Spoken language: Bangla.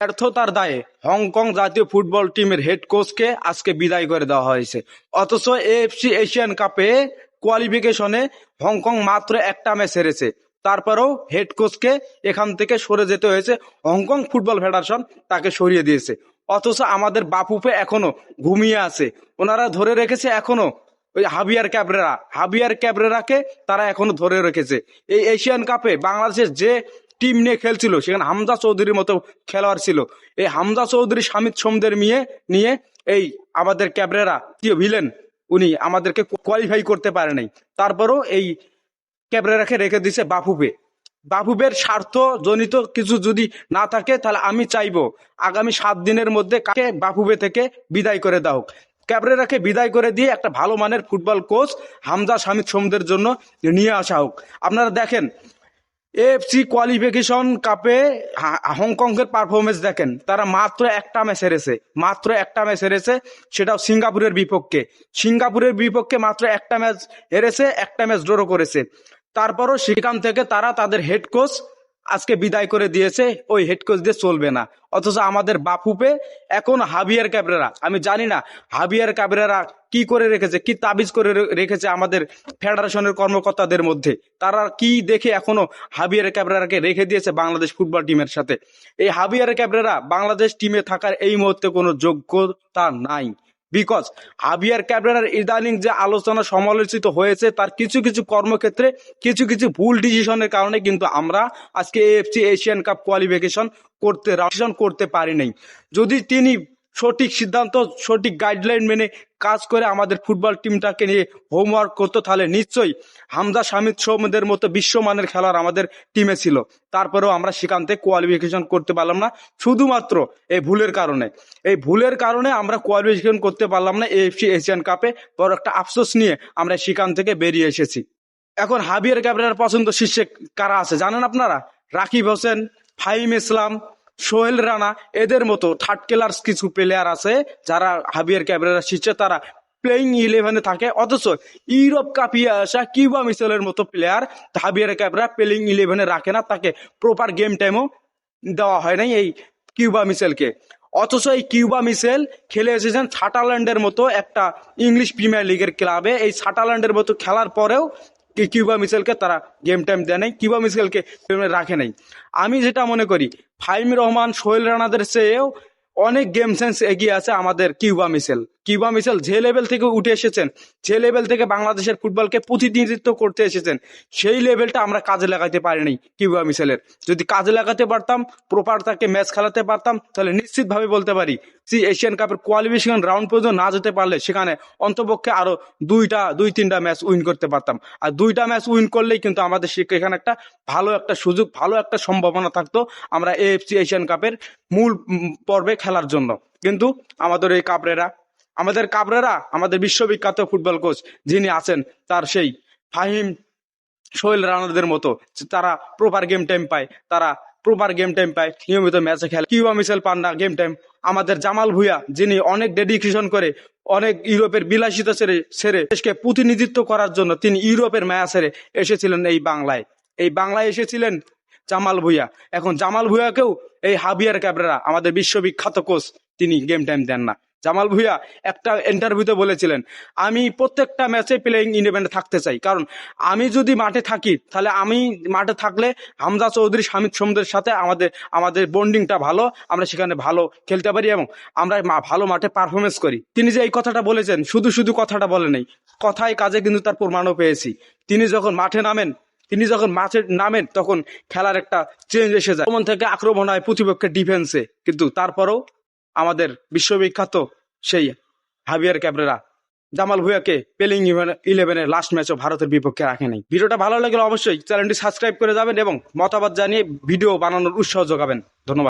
ব্যর্থতার দায়ে হংকং জাতীয় ফুটবল টিমের হেড কোচকে আজকে বিদায় করে দেওয়া হয়েছে। অথচ এএফসি এশিয়ান কাপে কোয়ালিফিকেশনে হংকং মাত্র একটা ম্যাচ হেরেছে। তারপরেও হেড কোচকে এখান থেকে সরে যেতে হয়েছে। হংকং ফুটবল ফেডারেশন তাকে সরিয়ে দিয়েছে। অথচ আমাদের বাপুপে এখনও ঘুমিয়ে আছে। ওনারা ধরে রেখেছে এখনও ওই হাবিয়ার ক্যাবরেরা। হাবিয়ার ক্যাবরেরাকে তারা এখনও ধরে রেখেছে। এই এশিয়ান কাপে বাংলাদেশের যে টিম নিয়ে খেলছিল। সেখানে হামজা চৌধুরীর মতো খেলোয়াড় ছিল। এই হামজা চৌধুরী স্বামীর সোমদের নিয়ে নিয়ে এই আমাদের ক্যাবরেরা কি ভিলেন উনি আমাদেরকে কোয়ালিফাই করতে পারে নাই। তারপরও এই ক্যাবরেরাকে রেখে দিছে বাফুবে বাফুবের স্বার্থ জনিত কিছু যদি না থাকে, তাহলে আমি চাইব আগামী সাত দিনের মধ্যে কাকে বাফুবে থেকে বিদায় করে দাও ক্যাবরেরাকে বিদায় করে দিয়ে একটা ভালো মানের ফুটবল কোচ হামজা স্বামী সোমদের জন্য নিয়ে আসা হোক। আপনারা দেখেন এএফসি কোয়ালিফিকেশন কাপে হংকংয়ের পারফরমেন্স দেখেন। তারা মাত্র একটা ম্যাচ হেরেছে। মাত্র একটা ম্যাচ হেরেছে, সেটাও সিঙ্গাপুরের বিপক্ষে। সিঙ্গাপুরের বিপক্ষে মাত্র একটা ম্যাচ হেরেছে, একটা ম্যাচ ড্র করেছে। তারপরও সেখান থেকে তারা তাদের হেড কোচ আজকে বিদায় করে দিয়েছে, ওই হেড কোচ দিয়ে চলবে না। অথচ আমাদের বাপুপে এখন হাবিয়ার ক্যাবরেরা, আমি জানি না হাবিয়ার ক্যাবরেরা কি করে রেখেছে, কি তাবিজ করে রেখেছে আমাদের ফেডারেশনের কর্মকর্তাদের মধ্যে। তারা কি দেখে এখনও হাবিয়ার ক্যাবরেরাকে রেখে দিয়েছে বাংলাদেশ ফুটবল টিমের সাথে? এই হাবিয়ার ক্যাবরেরা বাংলাদেশ টিমে থাকার এই মুহূর্তে কোনো যোগ্যতা নাই। বিকজ হাবিয়ার ক্যাবরেরার ইদানিং যে আলোচনা সমালোচিত হয়েছে, তার কিছু কিছু কর্মক্ষেত্রে কিছু কিছু ভুল ডিসিশনের কারণে কিন্তু আমরা আজকে এএফসি এশিয়ান কাপ কোয়ালিফিকেশন করতে করতে পারি নাই। যদি তিনি সঠিক সিদ্ধান্ত, সঠিক গাইডলাইন মেনে কাজ করে আমাদের ফুটবল টিমটাকে নিয়ে হোমওয়ার্ক করতো তাহলে নিশ্চয়ই হামজা শামিদ সৌমদের মতো বিশ্বমানের খেলার আমাদের টিমে ছিল। তারপরেও আমরা সেখান থেকে কোয়ালিফিকেশন করতে পারলাম না। শুধুমাত্র এই ভুলের কারণে। এই ভুলের কারণে আমরা কোয়ালিফিকেশন করতে পারলাম না এএফসি এশিয়ান কাপে। বড় একটা আফসোস নিয়ে আমরা সেখান থেকে বেরিয়ে এসেছি। এখন হাবিয়ার ক্যাবরের পছন্দ শীর্ষে কারা আছে জানেন আপনারা? রাকিব হোসেন, ফাহিম ইসলাম সোহেল রানা এদের মতো থার্ড ক্লাস কিছু প্লেয়ার আছে যারা হাবিয়ার ক্যাবরেরা শীর্ষে তারা প্লেইং ইলেভেনে থাকে। অথচ ইউরোপ কাপিয়ে আসা কিউবা মিসেলের মতো প্লেয়ার হাবিয়ার ক্যাবরা প্লেইং ইলেভেনে রাখে না। তাকে প্রপার গেম টাইমও দেওয়া হয় নাই এই কিউবা মিসেলকে। অথচ এই কিউবা মিসেল খেলে এসেছেন সাটারল্যান্ডের মতো একটা ইংলিশ প্রিমিয়ার লিগের ক্লাবে। এই সাটারল্যান্ডের মতো খেলার পরেও কিউবা মিসেলকে তারা গেম টাইম দেয় নাই কিউবা মিসেলকে রাখে নাই আমি যেটা মনে করি ফাইম রহমান সোহেল রানাদের চেয়েও অনেক গেম সেন্স এগিয়ে আছে আমাদের কিউবা মিসেল কিউবা মিসেল যে লেভেল থেকে উঠে এসেছেন, যে লেভেল থেকে বাংলাদেশের ফুটবলকে প্রতিনিধিত্ব করতে এসেছেন, সেই লেভেলটা আমরা কাজে লাগাতে পারিনি কিউবা মিসেলের যদি কাজে লাগাতে পারতাম প্রপার তাকে ম্যাচ খেলাতে পারতাম, তাহলে নিশ্চিতভাবে বলতে পারি, সি এশিয়ান কাপের কোয়ালিফিকেশন রাউন্ড পর্যন্ত না যেতে পারলে সেখানে অন্তপক্ষে আরও দুইটা, দুই, তিনটা ম্যাচ উইন করতে পারতাম। আর দুইটা ম্যাচ উইন করলেই কিন্তু আমাদের এখানে একটা ভালো একটা সুযোগ, ভালো একটা সম্ভাবনা থাকতো আমরা এএফসি এশিয়ান কাপের মূল পর্বে খেলার জন্য। কিন্তু আমাদের এই কাবরেরা আমাদের কাবরেরা, আমাদের বিশ্ববিখ্যাত ফুটবল কোচ যিনি আছেন, তার সেই ফাহিম সোহেল রানাদের মতো তারা প্রপার গেম টাইম পায়, তারা প্রপার গেম টাইম পায়, নিয়মিত ম্যাচে খেলে। কিউবা মিসেল পান না গেম টাইম আমাদের জামাল ভুইয়া, যিনি অনেক ডেডিকেশন করে, অনেক ইউরোপের বিলাসিতা ছেড়ে ছেড়ে দেশকে প্রতিনিধিত্ব করার জন্য তিনি ইউরোপের মায়া ছেড়ে এসেছিলেন এই বাংলায়। এই বাংলায় এসেছিলেন জামাল ভুইয়া। এখন জামাল ভুইয়াকেও এই হাবিয়ার ক্যাবরেরা, আমাদের বিশ্ববিখ্যাত কোচ, তিনি গেম টাইম দেন না। জামাল ভুইয়া একটা ইন্টারভিউতে বলেছিলেন, আমি প্রত্যেকটা ম্যাচে প্লেয়িং ইলেভেনে থাকতে চাই। কারণ আমি যদি মাঠে থাকি, তাহলে আমি মাঠে থাকলে হামজা চৌধুরী স্বামী সমুদ্রের সাথে আমাদের আমাদের বন্ডিংটা ভালো, আমরা সেখানে ভালো খেলতে পারি এবং আমরা ভালো মাঠে পারফরমেন্স করি। তিনি যে এই কথাটা বলেছেন, শুধু শুধু কথাটা বলে নেই, কথায় কাজে কিন্তু তার প্রমাণও পেয়েছি। তিনি যখন মাঠে নামেন, তিনি যখন মাঠে নামেন, তখন খেলার একটা চেঞ্জ এসে যায়। থেকে আক্রমণ হয় প্রতিপক্ষের ডিফেন্সে কিন্তু তারপরেও আমাদের বিশ্ববিখ্যাত সেই হাবিয়ার ক্যাবরেরা। জামাল ভুয়াকে পেলিং ইলেভেনের লাস্ট ম্যাচও ভারতের বিপক্ষে রাখে নাই। ভিডিওটা ভালো লাগলে অবশ্যই চ্যানেলটি সাবস্ক্রাইব করে যাবেন এবং মতামত জানিয়ে ভিডিও বানানোর উৎসাহ যোগাবেন। ধন্যবাদ।